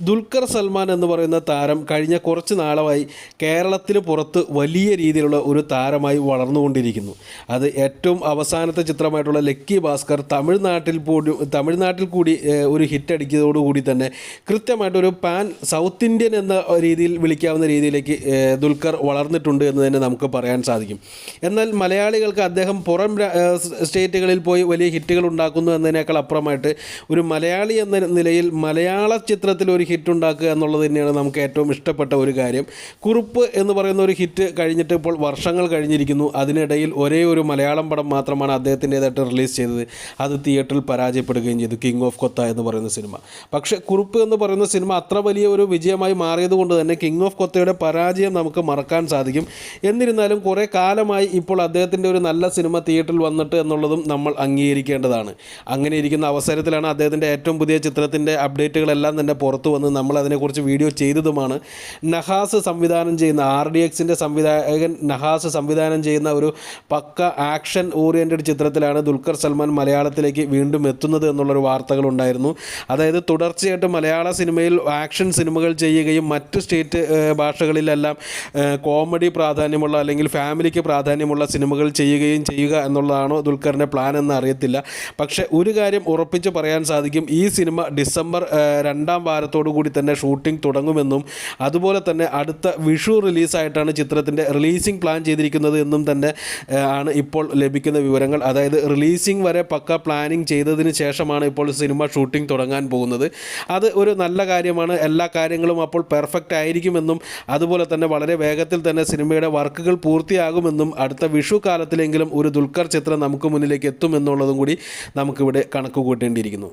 ദുൽഖർ സൽമാൻ എന്ന് പറയുന്ന താരം കഴിഞ്ഞ കുറച്ച് നാളായി കേരളത്തിന് പുറത്ത് വലിയ രീതിയിലുള്ള ഒരു താരമായി വളർന്നുകൊണ്ടിരിക്കുന്നു. അത് ഏറ്റവും അവസാനത്തെ ചിത്രമായിട്ടുള്ള ലക്കി ഭാസ്കർ തമിഴ്നാട്ടിൽ തമിഴ്നാട്ടിൽ കൂടി ഒരു ഹിറ്റ് അടിക്കിയതോടുകൂടി തന്നെ കൃത്യമായിട്ടൊരു പാൻ സൗത്ത് ഇന്ത്യൻ എന്ന രീതിയിൽ വിളിക്കാവുന്ന രീതിയിലേക്ക് ദുൽഖർ വളർന്നിട്ടുണ്ട് എന്ന് തന്നെ നമുക്ക് പറയാൻ സാധിക്കും. എന്നാൽ മലയാളികൾക്ക് അദ്ദേഹം പുറം സ്റ്റേറ്റുകളിൽ പോയി വലിയ ഹിറ്റുകൾ ഉണ്ടാക്കുന്നു എന്നതിനേക്കാൾ അപ്പുറമായിട്ട് ഒരു മലയാളി എന്ന നിലയിൽ മലയാള ചിത്രത്തിൽ ഒരു ഹിറ്റ് ഉണ്ടാക്കുക എന്നുള്ളത് തന്നെയാണ് നമുക്ക് ഏറ്റവും ഇഷ്ടപ്പെട്ട ഒരു കാര്യം. കുറുപ്പ് എന്ന് പറയുന്ന ഒരു ഹിറ്റ് കഴിഞ്ഞിട്ട് ഇപ്പോൾ വർഷങ്ങൾ കഴിഞ്ഞിരിക്കുന്നു. അതിനിടയിൽ ഒരേ ഒരു മലയാളം പടം മാത്രമാണ് അദ്ദേഹത്തിന്റേതായിട്ട് റിലീസ് ചെയ്തത്. അത് തിയേറ്ററിൽ പരാജയപ്പെടുകയും ചെയ്തു. കിങ് ഓഫ് കൊത്ത എന്ന് പറയുന്ന സിനിമ. പക്ഷേ കുറുപ്പ് എന്ന് പറയുന്ന സിനിമ അത്ര വലിയ ഒരു വിജയമായി മാറിയത് കൊണ്ട് തന്നെ കിങ് ഓഫ് കൊത്തയുടെ പരാജയം നമുക്ക് മറക്കാൻ സാധിക്കും. എന്നിരുന്നാലും കുറേ കാലമായി ഇപ്പോൾ അദ്ദേഹത്തിന്റെ ഒരു നല്ല സിനിമ തിയേറ്ററിൽ വന്നിട്ട് എന്നുള്ളതും നമ്മൾ അംഗീകരിക്കേണ്ടതാണ്. അങ്ങനെ ഇരിക്കുന്ന അവസരത്തിലാണ് അദ്ദേഹത്തിന്റെ ഏറ്റവും പുതിയ ചിത്രത്തിന്റെ അപ്ഡേറ്റുകളെല്ലാം തന്നെ പുറത്തു വന്ന് നമ്മൾ അതിനെക്കുറിച്ച് വീഡിയോ ചെയ്തതുമാണ്. നഹാസ് സംവിധാനം ചെയ്യുന്ന ആർ ഡി എക്സിന്റെ സംവിധായകൻ നഹാസ് സംവിധാനം ചെയ്യുന്ന ഒരു പക്ക ആക്ഷൻ ഓറിയന്റഡ് ചിത്രത്തിലാണ് ദുൽഖർ സൽമാൻ മലയാളത്തിലേക്ക് വീണ്ടും എത്തുന്നത് എന്നുള്ളൊരു വാർത്തകളുണ്ടായിരുന്നു. അതായത് തുടർച്ചയായിട്ട് മലയാള സിനിമയിൽ ആക്ഷൻ സിനിമകൾ ചെയ്യുകയും മറ്റ് സ്റ്റേറ്റ് ഭാഷകളിലെല്ലാം കോമഡി പ്രാധാന്യമുള്ള അല്ലെങ്കിൽ ഫാമിലിക്ക് പ്രാധാന്യമുള്ള സിനിമകൾ ചെയ്യുകയും ചെയ്യുക എന്നുള്ളതാണോ ദുൽഖറിന്റെ പ്ലാൻ എന്ന് അറിയത്തില്ല. പക്ഷേ ഒരു കാര്യം ഉറപ്പിച്ച് പറയാൻ സാധിക്കും. ഈ സിനിമ ഡിസംബർ രണ്ടാം വാരത്തോടു കൂടി തന്നെ ഷൂട്ടിംഗ് തുടങ്ങുമെന്നും അതുപോലെ തന്നെ അടുത്ത വിഷു റിലീസായിട്ടാണ് ചിത്രത്തിന്റെ റിലീസിംഗ് പ്ലാൻ ചെയ്തിരിക്കുന്നത് എന്നും തന്നെ ആണ് ഇപ്പോൾ ലഭിക്കുന്ന വിവരങ്ങൾ. അതായത് റിലീസിംഗ് വരെ പക്ക പ്ലാനിങ് ചെയ്തതിന് ശേഷമാണ് ഇപ്പോൾ സിനിമ ഷൂട്ടിംഗ് തുടങ്ങാൻ പോകുന്നത്. അത് ഒരു നല്ല കാര്യമാണ്. എല്ലാ കാര്യങ്ങളും അപ്പോൾ പെർഫെക്റ്റ് ആയിരിക്കുമെന്നും അതുപോലെ തന്നെ വളരെ വേഗത്തിൽ തന്നെ സിനിമയുടെ വർക്കുകൾ പൂർത്തിയാകുമെന്നും അടുത്ത വിഷു കാലത്തിലെങ്കിലും ഒരു ദുൽഖർ ചിത്രം നമുക്ക് മുന്നിലേക്ക് എത്തുമെന്നുള്ളതും കൂടി നമുക്കിവിടെ കണക്ക് കൂട്ടേണ്ടിയിരിക്കുന്നു